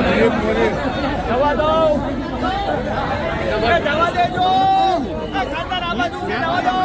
જવા દો જવા દેજો ખાતર આ બાજુ જવા દો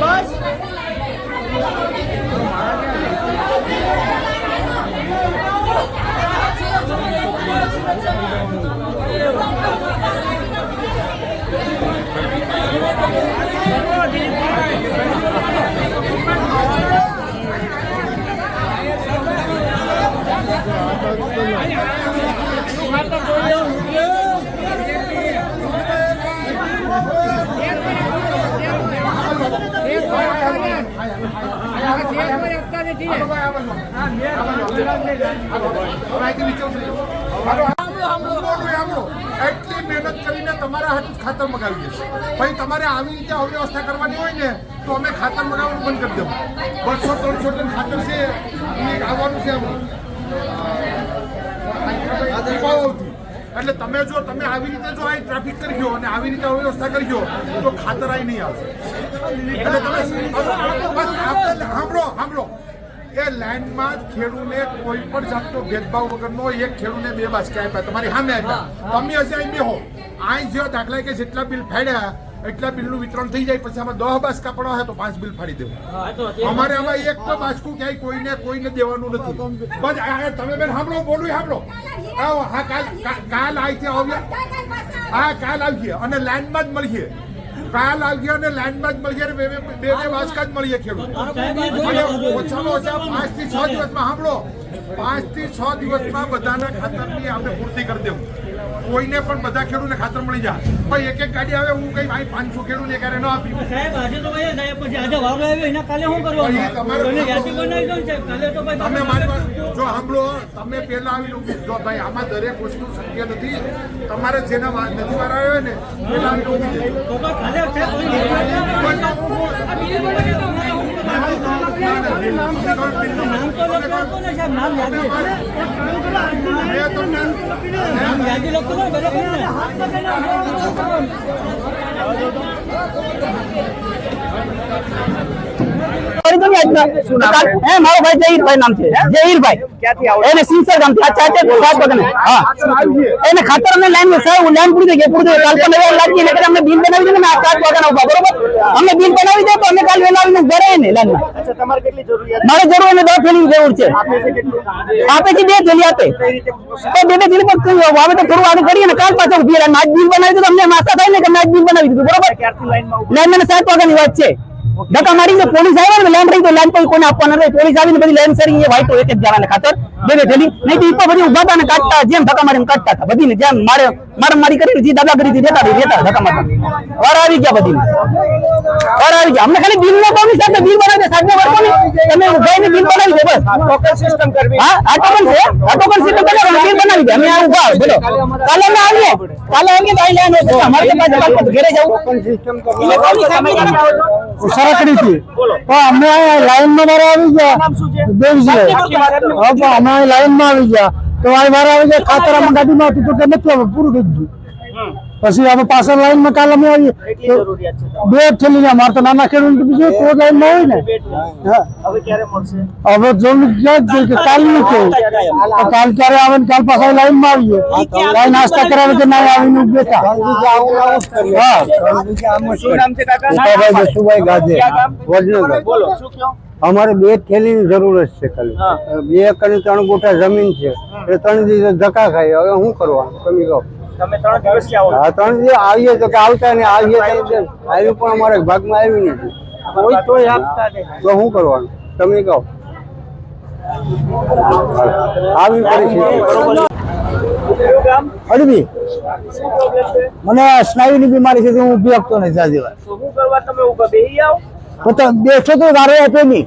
બસ. એટલી મહેનત કરીને તમારા હાથે ખાતર મગાવી છે પછી તમારે આવી રીતે અવ્યવસ્થા કરવાની હોય ને, તો અમે ખાતર મગાવવાનું બંધ કરી દઉં બસો, ત્રણસો ટન ખાતર છે એ આવવાનું છે દીપાવલીથી. એટલે તમે જો, તમે આવી રીતે જો અહીં ટ્રાફિક કરી ગયો અને આવી રીતે અવ્યવસ્થા કરી તો ખાતર અહીં નહીં આવશે સાંભળો સાંભળો. એ લેન્ડમાં જ ખેડૂને કોઈ પણ જાતનો ભેદભાવ વગરનો એક ખેડૂને બે બાસ્કે આપ્યા. તમારી સામે આપ્યા. તમે હશે અહીં બેહો. અહીં જો દાખલા કે જેટલા બિલ ફાડ્યા એટલા બિલનું વિતરણ થઈ જાય પછી આમાં દસ બાસકા પડવા હોય તો પાંચ બિલ ફાડી દેવું. અમારે આમાં એક તો બાસ્કું ક્યાંય કોઈને કોઈને દેવાનું નથી. બસ તમે બેન સાંભળો બોલું સાંભળો. હા કાલ કા- કાલ આવી આવ્યા હા કાલ આવીએ અને લાઈનમાં જ મળીએ. કાલ આવીએ અને લાઇનમાં જ મળીએ બે બે બે બે વાસકા જ મળીએ ખેડૂત ઓછામાં ઓછા પાંચથી છ દિવસમાં સાંભળો. પાંચથી છ દિવસમાં બધાના ખાતરની આપણે પૂર્તિ કરી દેવું. કોઈને પણ બધા ખેડૂતને ખાતર મળી જાય. ભાઈ એક એક ગાડી આવે હું કઈ ભાઈ પાંચસો ખેડૂતને ક્યારે ન આપી. સાહેબ આજે તો ભાઈ સાહેબ પછી આજે વાવડો આવ્યો એના કાલે શું કરવાનું? તમે યાદી બનાવી દો કાલે તો ભાઈ તમે મારી જો સાંભળો તમે પહેલા આવી લઉં જો ભાઈ આમાં દરેક વસ્તુ શક્ય નથી. તમારે જેના નથી વાર આવ્યો ને પહેલા આવી લોકો તો હે મારો ભાઈ જહીરભાઈ નામ છે. જહીરભાઈ. એને સિંસર ગામથી અચ્છા સાત પગને હા. એને ખાતર અને લાઈન સાહેબ લાઈન પૂરી ગઈ પૂરી ગઈ. કાલ પણ હવે લાગી એટલે અમને બિલ બનાવી દે ને આ સાત વાગ્યા ઊભા બરોબર? અમને બિલ બનાવી દે તો અમે કાલ વેલા આવીને ઘરે ને લાઈન મારે જરૂર અને દસ થેલી જરૂર છે. આપે છે બે થેલી આપે. તો બે બે થેલી પર કઈ હવે તો થોડું આગળ કરીએ ને કાલ પાછા ઊભી લાઈન આજ બિલ બનાવી દો તો અમને માસા થાય ને કે મેં આજ બિલ બનાવી દીધું બરોબર? લાઈન મને સાત વાગ્યાની વાત છે. ધક્કા મારીને પોલીસ આવ્યા ને લેન્ડ રહી તો લેન્ડ કોઈ કોને આપવાના રહે. પોલીસ આવીને બધી લેન્ડ સરી એ વાઈટો એક એક જણાને ખાતર બે થેલી નહીં તો બધી ઊભા હતા ને કાઢતા જેમ ધક્કા મારીને કાઢતા હતા. બધીને જેમ મારે મારે મારી કરીને જે દાદાગીરી થી દેતા દેતા ધક્કા મારતા વાર આવી ગયા બધીને. વાર આવી ગયા. અમને ખાલી બિલ નો કોની સાથે? બિલ બનાવી વર્કો ને તમે ઉભાઈને બિલ બનાવી દે બસ. ટોકન સિસ્ટમ કરવી. હા આ ટોકન છે? આ ટોકન સિસ્ટમ કરે બિલ બનાવી દે. અમે આ ઊભા બોલો. કાલે અમે આવીએ. કાલે આવીએ તો અહીં હોય અમારે ઘરે પાછા ટોકન સિસ્ટમ જવું સરકડીથી અમે લાઈનમાં મારા આવી ગયા. દેવજી અમે લાઈનમાં આવી ગયા. તો આ મારા આવી ગયા ખાતર આમાં ગાડીમાં હતું તો કે નથી પૂરું થઈ ગયું. પછી અમે પાછળ લાઈનમાં કાલ અમે આવીએ બે થેલી ને અમારે તો નાના ખેડૂત બીજું તો લાઈનમાં હોય ને. હવે હવે ક્યાં જ કે કાલનું કેવું કાલ ક્યારે આવે? ને કાલ પાછા લાઈનમાં આવીએ. કાંઈ નાસ્તા કરાવે કે ના આવીને બેઠા હા. શું નામ છે કાકા? જીતાભાઈ જસુભાઈ ગાજે ક્યાં ગામ? વડનગર. બોલો શું કહો? અમારે બે થેલીની જરૂરત છે ખાલી. બે એકર ત્રણ ગોટા જમીન છે. એ ત્રણ દિવસ ધક્કા ખાય હવે શું કરવાનું? તમે કહો. તમે ત્રણ દિવસ આવો હા ત્રણ દિવસ આવીએ તો કે આવતા ને આવીએ આવ્યું પણ અમારે ભાગમાં આવ્યું નથી. કોઈ તોય આપતા નહીં. તો શું કરવાનું? તમે કહો. આવી પરિસ્થિતિ અડવી મને સ્નાયુની બીમારી છે હું ઊભી આપતો નથી આજે શું કરવા તમે ઊભા બેહી આવો. તો તો બેઠો તો વારે આપ્યો નહીં.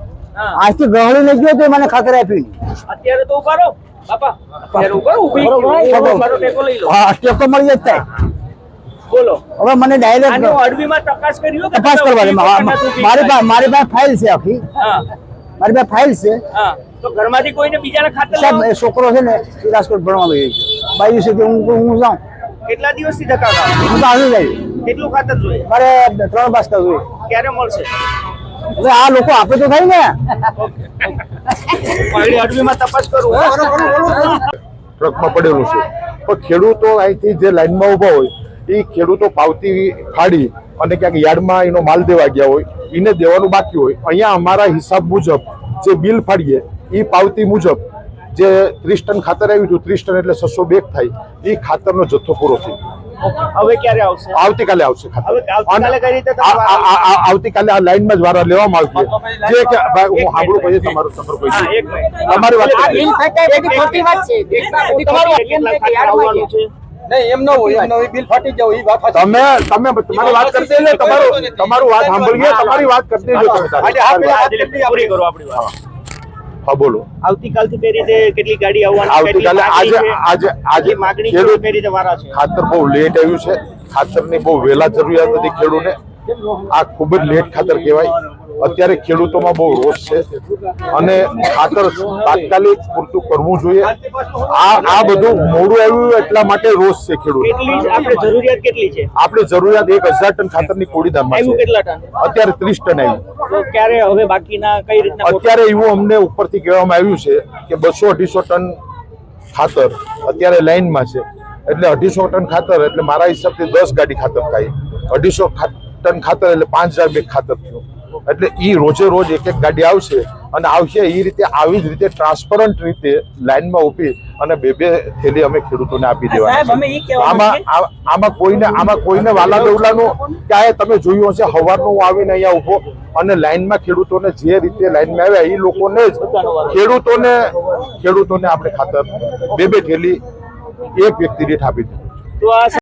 આજથી ગહળી લઈ ગયો તો મને ખાતર આપી અત્યારે તો ઊભા રહો. હા ટેકો મળી જ થાય બોલો. હવે મને ડાયરેક્ટ અડવીમાં તપાસ કર્યો તપાસ તમે કરવા ઊભી દે. વખત ઊભી મારી પાસે મારી પાસે ફાઇલ છે આખી. મારી પાસે ફાઇલ છે. તો ઘરમાંથી કોઈને બીજાને ખાતર સાહેબ એ છોકરો છે ને રાજકોટ ભણવા ગયો છે. બાઈ છે કે હું હું જાઉં. કેટલા દિવસથી ધક્કા ખાઓ? હું તો આવી જાય કેટલું ખાતર જોઈએ? મારે ત્રણ બાસ્તા જોઈએ. ક્યારે મળશે? હવે આ લોકો આપે તો થાય ને. આગળ અડવીમાં તપાસ કરું ટ્રકમાં પડેલું છે. પણ ખેડૂતો અહીંથી જે લાઈનમાં ઊભા હોય, એ ખેડૂતો પાવતી ફાડી અને ક્યાંક યાર્ડમાં એનો માલ દેવા ગયા હોય, એને દેવાનું બાકી હોય. અહીંયા અમારા હિસાબ મુજબ જે બિલ ફાડીએ, એ પાવતી મુજબ જે ત્રીસ ટન ખાતર આવ્યું હતું, ત્રીસ ટન એટલે છસો બેગ થાય, એ ખાતરનો જથ્થો પૂરો થઈ હવે ક્યારે આવશે? આવતીકાલે આવશે આવતીકાલે કઈ રીતે આ- આવતીકાલે લાઈનમાં જ વારા લેવામાં આવશે જે કે હું સાંભળું પછી તમારું મિનિટ. તમારી વાત આ કરી. બિલ આવવાનું છે? તમે તમે તમારી વાત કરતી એટલે તમારું તમારું વાત સાંભળીએ તમારી વાત કરતી જો તમે તારી. આ દિલીપ, પૂરી કરો આપણી વાત. હા બોલો. આવતીકાલથી કઈ રીતે કેટલી ગાડી આવવાની આવતીકાલે આજે આજે આજે માગણી કઈ રીતે વારા છે? ખાતર બહુ લેટ આવ્યું છે. ખાતરની બહુ વહેલા જરૂરિયાત હતી ખેડૂને. આ ખૂબ જ લેટ ખાતર કહેવાય. અત્યારે ખેડૂતોમાં બહુ રોષ છે. અને ખાતર તાત્કાલિક પૂરતું કરવું જોઈએ. આ આ બધું મોડું આવ્યું એટલા માટે રોષ છે ખેડૂત આપણે જરૂરિયાત એક હજાર ટન ખાતરની કોડીદારમાં આવ્યું છે. અત્યારે ત્રીસ ટન આવ્યું. ક્યારે હવે બાકીના કઈ રીતના અત્યારે એવું અમને ઉપરથી કહેવામાં આવ્યું છે કે બસો અઢીસો ટન ખાતર અત્યારે લાઈનમાં છે. એટલે અઢીસો ટન ખાતર એટલે મારા હિસાબથી દસ ગાડી ખાતર થાય. અઢીસો ટન ખાતર એટલે પાંચ હજાર બેગ ખાતર થયું. એટલે એ રોજે રોજ એક એક ગાડી આવશે અને આવશે એ રીતે આવી જ રીતે ટ્રાન્સપરન્ટ રીતે લાઈનમાં ઊભી અને બે બે થેલી અમે ખેડૂતોને આપી દેવાની આમાં આમાં કોઈને આમાં કોઈને વાલા દેવલાનું ક્યાંય તમે જોયું હશે સવારનું હું આવીને અહીંયા ઊભો અને લાઈનમાં ખેડૂતોને જે રીતે લાઈનમાં આવ્યા એ લોકોને જ ખેડૂતોને ખેડૂતોને આપણે ખાતર બે બે થેલી એક વ્યક્તિ દીઠ આપી દીધું.